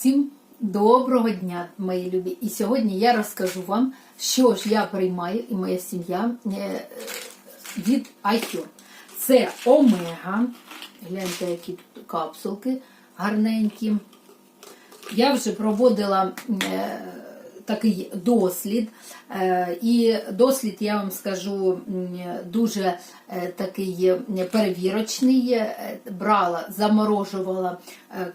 Всім доброго дня, мої любі! І сьогодні я розкажу вам, що ж я приймаю і моя сім'я е, від iHerb. Це омега. Гляньте, які тут капсулки гарненькі. Я вже проводила е, такий дослід, е, і дослід, я вам скажу, дуже е, такий перевірочний. Е, Брала, заморожувала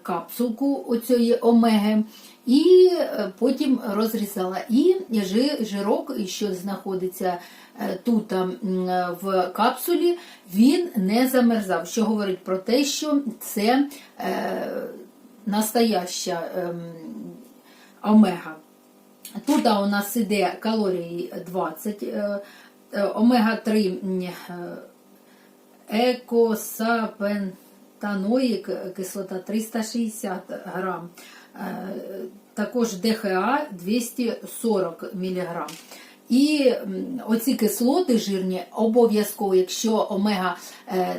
капсулку оцієї омеги. І потім розрізала. І жирок, що знаходиться тут в капсулі, він не замерзав. Що говорить про те, що це настояща ем, омега. Тут у нас іде калорії 20, е, е, омега-3 м, е, екосапентаноїк, кислота 360 грам. Також ДХА 240 мг. І оці кислоти жирні обов'язково, якщо омега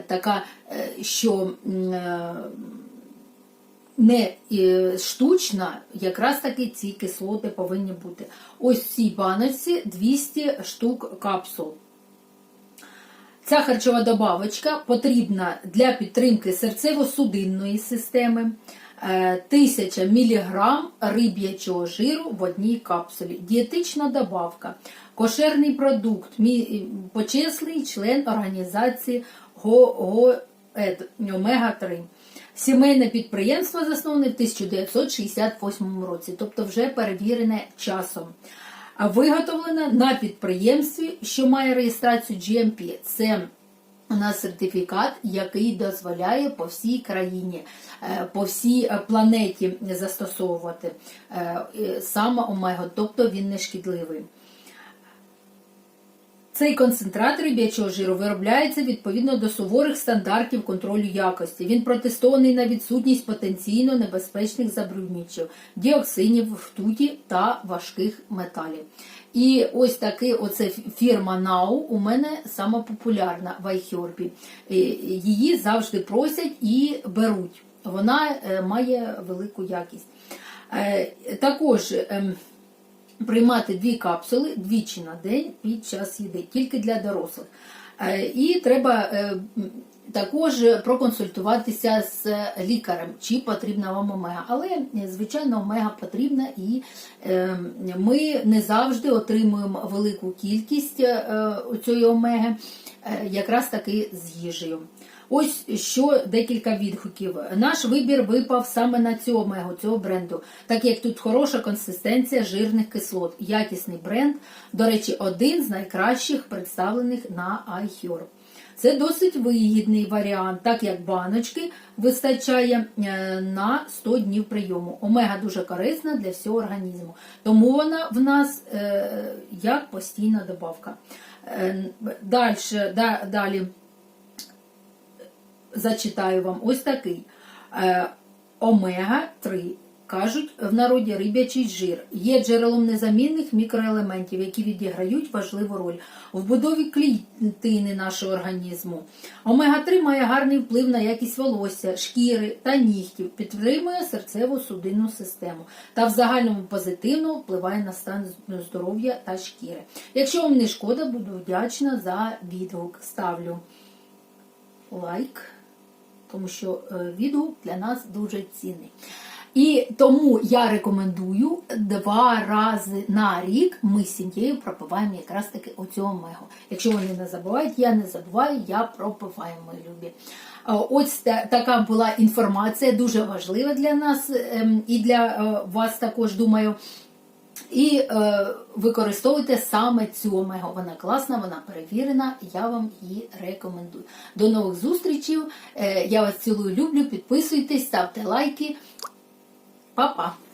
така, що не е, штучна, якраз таки ці кислоти повинні бути. Ось в цій баночці 200 штук капсул. Ця харчова добавочка потрібна для підтримки серцево-судинної системи. е, 1000 мг риб'ячого жиру в одній капсулі. Дієтична добавка. Кошерний продукт, мі- почесний член організації ГО, ГО, омега-3. Сімейне підприємство засноване в 1968 році, тобто вже перевірене часом. А виготовлене на підприємстві, що має реєстрацію GMP. Це у нас сертифікат, який дозволяє по всій країні, е, по всій е, планеті застосовувати е, саме омегу, тобто він не шкідливий. Цей концентрат риб'ячого жиру виробляється відповідно до суворих стандартів контролю якості. Він протестований на відсутність потенційно небезпечних забрудничів, діоксинів, ртуті та важких металів. І ось таки оце фірма Now у мене сама в. Е, Її завжди просять і беруть. Вона е, має велику якість. Е, Також ем, приймати дві капсули двічі на день під час їди, тільки для дорослих. Е, І треба е, також проконсультуватися з лікарем, чи потрібна вам омега. Але, звичайно, омега потрібна, і е, ми не завжди отримуємо велику кількість цієї омеги, якраз таки з їжею. Ось що декілька відгуків. Наш вибір випав саме на цю цього бренду, так як тут хороша консистенція жирних кислот, якісний бренд. До речі, один з найкращих представлених на iHerb. Це досить вигідний варіант, так як баночки вистачає е, на 100 днів прийому. Омега дуже корисна для всього організму, тому вона в нас е, як постійна добавка. Е, Дальше, да- далі зачитаю вам ось такий. Е, Омега-3. Кажуть в народі риб'ячий жир є джерелом незамінних мікроелементів, які відіграють важливу роль в будові клітини нашого організму. Омега-3 має гарний вплив на якість волосся, шкіри та нігтів, підтримує серцево-судинну систему та в загальному позитивно впливає на стан здоров'я та шкіри. Якщо вам не шкода, буду вдячна за відгук. Ставлю лайк, тому що е, відгук для нас дуже цінний. І тому я рекомендую два рази на рік ми з сім'єю пропиваємо якраз таки оцю омегу. Якщо вони не забувають, я не забуваю, я пропиваю, мої любі. Ось така була інформація, дуже важлива для нас ем, і для е, вас також, думаю. І е, використовуйте саме цю омегу. Вона класна, вона перевірена. Я вам її рекомендую. До нових зустрічей. Е, я вас цілую, люблю. Підписуйтесь, ставте лайки. Па-па!